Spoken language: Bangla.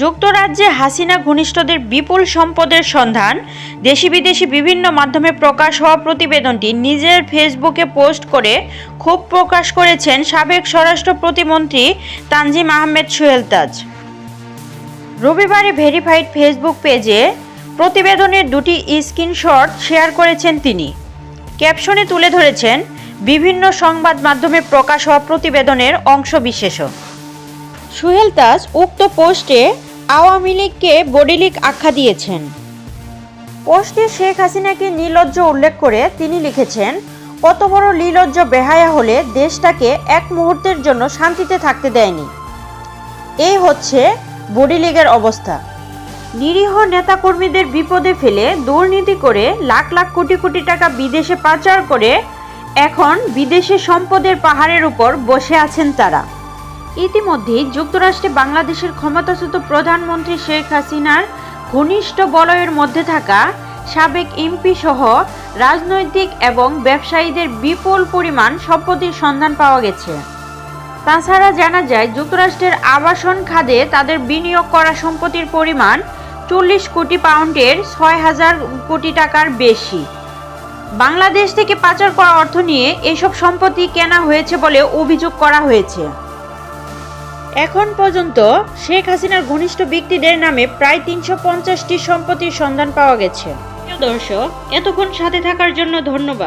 যুক্তরাজ্যে হাসিনা ঘনিষ্ঠদের বিপুল সম্পদের সন্ধান দেশি বিদেশি বিভিন্ন মাধ্যমে প্রকাশ হওয়া প্রতিবেদনটি নিজের ফেসবুকে পোস্ট করে ক্ষোভ প্রকাশ করেছেন সাবেক স্বরাষ্ট্র প্রতিমন্ত্রী তানজিম আহমেদ সোহেল তাজ রবিবারে ভেরিফাইড ফেসবুক পেজে প্রতিবেদনের দুটি স্ক্রিনশট শেয়ার করেছেন তিনি। ক্যাপশনে তুলে ধরেছেন, বিভিন্ন সংবাদ মাধ্যমে প্রকাশ হওয়া প্রতিবেদনের অংশবিশেষও সুহেল তাজ উক্ত পোস্টে আওয়ামী লীগকে বডি লীগ আখ্যা দিয়েছেন। পোস্টে শেখ হাসিনাকে নির্লজ্জ উল্লেখ করে তিনি লিখেছেন, কত বড় নির্লজ্জ বেহায়া হলে দেশটাকে এক মুহূর্তের জন্য শান্তিতে থাকতে দেয়নি। এই হচ্ছে বডি লীগের অবস্থা। নিরীহ নেতাকর্মীদের বিপদে ফেলে দুর্নীতি করে লাখ লাখ কোটি কোটি টাকা বিদেশে পাচার করে এখন বিদেশে সম্পদের পাহাড়ের উপর বসে আছেন তারা। ইতিমধ্যেই যুক্তরাষ্ট্রে বাংলাদেশের ক্ষমতাচ্যুত প্রধানমন্ত্রী শেখ হাসিনার ঘনিষ্ঠ বলয়ের মধ্যে থাকা সাবেক এমপি সহ রাজনৈতিক এবং ব্যবসায়ীদের বিপুল পরিমাণ সম্পত্তির সন্ধান পাওয়া গেছে। তাছাড়া জানা যায়, যুক্তরাষ্ট্রের আবাসন খাতে তাদের বিনিয়োগ করা সম্পত্তির পরিমাণ চল্লিশ কোটি পাউন্ডের ছয় হাজার কোটি টাকার বেশি। বাংলাদেশ থেকে পাচার করা অর্থ নিয়ে এসব সম্পত্তি কেনা হয়েছে বলে অভিযোগ করা হয়েছে। এখন পর্যন্ত শেখ হাসিনার ঘনিষ্ঠ ব্যক্তিদের নামে প্রায় তিনশো পঞ্চাশটি সম্পত্তির সন্ধান পাওয়া গেছে। দর্শক, এতক্ষণ সাথে থাকার জন্য ধন্যবাদ।